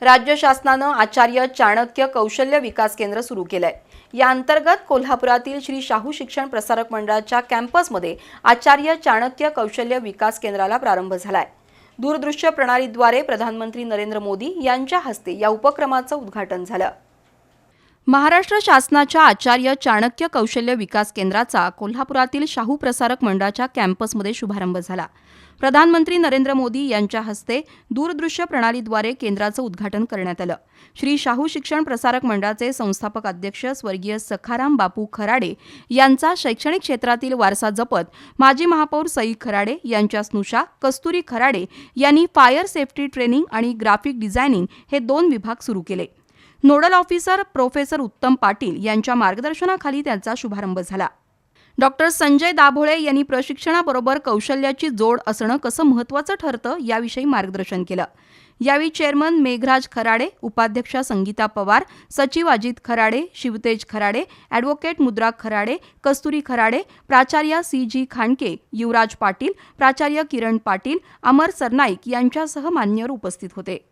राज्य शासनानं आचार्य चाणक्य कौशल्य विकास केंद्र सुरू केलंय. या अंतर्गत कोल्हापुरातील श्री शाहू शिक्षण प्रसारक मंडळाच्या कॅम्पसमध्ये आचार्य चाणक्य कौशल्य विकास केंद्राला प्रारंभ झालाय. दूरदृश्य प्रणालीद्वारे प्रधानमंत्री नरेंद्र मोदी यांच्या हस्ते या उपक्रमाचं उद्घाटन झालं. महाराष्ट्र शासनाच्या आचार्य चाणक्य कौशल्य विकास केंद्राचा कोल्हापुरातील शाहू प्रसारक मंडळाच्या कॅम्पसमध्ये शुभारंभ झाला. प्रधानमंत्री नरेंद्र मोदी यांच्या हस्ते दूरदृश्य प्रणालीद्वारे केंद्राचं उद्घाटन करण्यात आलं. श्री शाहू शिक्षण प्रसारक मंडळाचे संस्थापक अध्यक्ष स्वर्गीय सखाराम बापू खराडे यांचा शैक्षणिक क्षेत्रातील वारसा जपत माजी महापौर सई खराडे यांच्या स्नुषा कस्तुरी खराडे यांनी फायर सेफ्टी ट्रेनिंग आणि ग्राफिक डिझायनिंग हे दोन विभाग सुरू केले. नोडल ऑफिसर प्रोफेसर उत्तम पाटील यांच्या मार्गदर्शनाखाली त्यांचा शुभारंभ झाला. डॉक्टर संजय दाभोळे यांनी प्रशिक्षणाबरोबर कौशल्याची जोड असणं कसं महत्त्वाचं ठरतं याविषयी मार्गदर्शन केलं. यावेळी चेअरमन मेघराज खराडे उपाध्यक्षा संगीता पवार सचिव अजित खराडे शिवतेज खराडे ॲडव्होकेट मुद्रा खराडे कस्तुरी खराडे प्राचार्य सी जी खांडके युवराज पाटील प्राचार्य किरण पाटील अमर सरनाईक यांच्यासह मान्यवर उपस्थित होते.